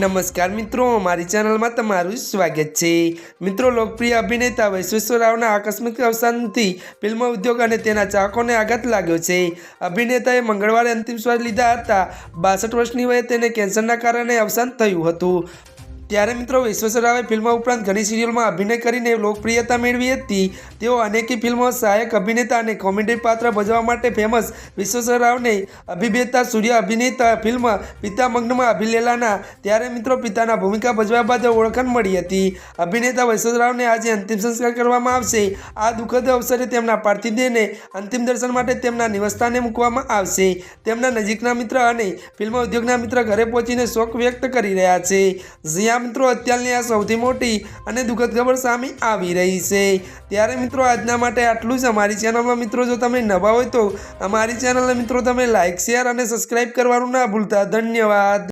નમસ્કાર મિત્રો, મારી ચેનલમાં તમારું સ્વાગત છે. મિત્રો, લોકપ્રિય અભિનેતા વૈશ્વેશ્વર રાવના આકસ્મિક અવસાનથી ફિલ્મ ઉદ્યોગ અને તેના ચાહકોને આઘાત લાગ્યો છે. અભિનેતાએ મંગળવારે અંતિમ શ્વાસ લીધા હતા. બાસઠ વર્ષની વયે તેને કેન્સરના કારણે અવસાન થયું હતું. ત્યારે મિત્રો વિશ્વેશ્વર રાવે ફિલ્મ ઉપરાંત ઘણી સિરિયલમાં અભિનય કરીને લોકપ્રિયતા મેળવી હતી. તેઓ અનેકી ફિલ્મો સહાયક અભિનેતા અને કોમેડી પાત્ર ભજવવા માટે ફેમસ. વિશ્વેશ્વર રાવને અભિનેતા, સૂર્ય અભિનેતા, ફિલ્મ પિતામગ્નમાં અભિનેલાના ત્યારે મિત્રો પિતાના ભૂમિકા ભજવા બાદ ઓળખાણ મળી હતી. અભિનેતા વૈશ્વેશ્વર રાવને આજે અંતિમ સંસ્કાર કરવામાં આવશે. આ દુઃખદ અવસરે તેમના પાર્થિવ દેહને અંતિમ દર્શન માટે તેમના નિવાસસ્થાને મૂકવામાં આવશે. તેમના નજીકના મિત્ર અને ફિલ્મ ઉદ્યોગના મિત્ર ઘરે પહોંચીને શોક વ્યક્ત કરી રહ્યા છે. જ્યાં મિત્રો, અત્યારની આ સૌથી મોટી અને દુઃખદ ખબર સામે આવી રહી છે. ત્યારે મિત્રો, આજના માટે આટલું જ. અમારી ચેનલમાં મિત્રો, જો તમે નવા હોય તો અમારી ચેનલને મિત્રો, તમે લાઇક શેર અને સબસ્ક્રાઈબ કરવાનું ના ભૂલતા. ધન્યવાદ.